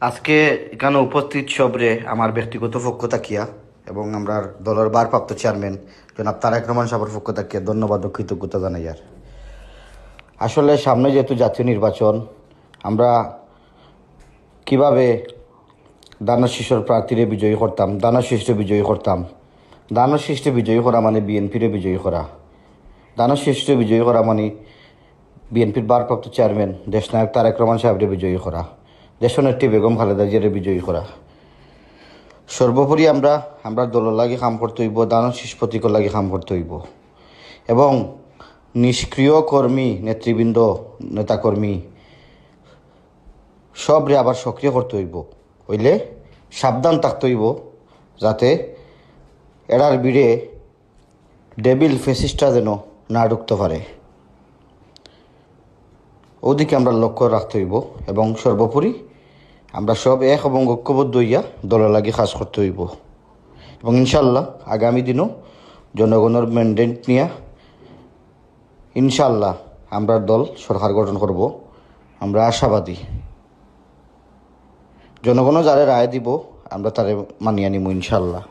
আজকে এখানে উপস্থিত সবরে আমার ব্যক্তিগত পক্ষ থাকিয়া এবং আমরা দলের ভারপ্রাপ্ত চেয়ারম্যান জনাব তারেক রহমান সাহেবের পক্ষ থাকিয়া ধন্যবাদ ও কৃতজ্ঞতা জানাই আর। আসলে সামনে যেহেতু জাতীয় নির্বাচন, আমরা কীভাবে দানা শিশুর প্রার্থীরে বিজয়ী করতাম দানা শিষ্টে বিজয়ী করতাম দানা শিষ্টে বিজয়ী করা মানে বিএনপিরে বিজয়ী করা। দানা শিষ্টে বিজয়ী করা মানে বিএনপির ভারপ্রাপ্ত চেয়ারম্যান, দেশনায়ক তারেক রহমান সাহেবরে বিজয়ী করা। দেশনেত্রী বেগম খালেদা জিয়ারে বিজয়ী করা। সর্বোপরি আমরা আমরা দলের লাগে কাম করতে হইব, দানব শিশ প্রতীকের লাগে কাম করতে হইব। এবং নিষ্ক্রিয় কর্মী, নেতৃবৃন্দ, নেতাকর্মী, সবরে আবার সক্রিয় করতে হইব। হইলে সাবধান থাকতে হইব, যাতে এরার বিড়ে ডেবিল ফেসিসটা যেন না ঢুকতে পারে। ওদিকে আমরা লক্ষ্য রাখতে হইব এবং সর্বোপরি আমরা সব এক এবং ঐক্যবদ্ধ হইয়া দলের লাগে কাজ করতে হইব। এবং ইনশাল্লাহ আগামী দিনও জনগণের ম্যান্ডেট নিয়ে ইনশাল্লাহ আমরা দল সরকার গঠন করব। আমরা আশাবাদী। জনগণও যারা রায় দিব, আমরা তারে মানিয়ে নিব ইনশাল্লাহ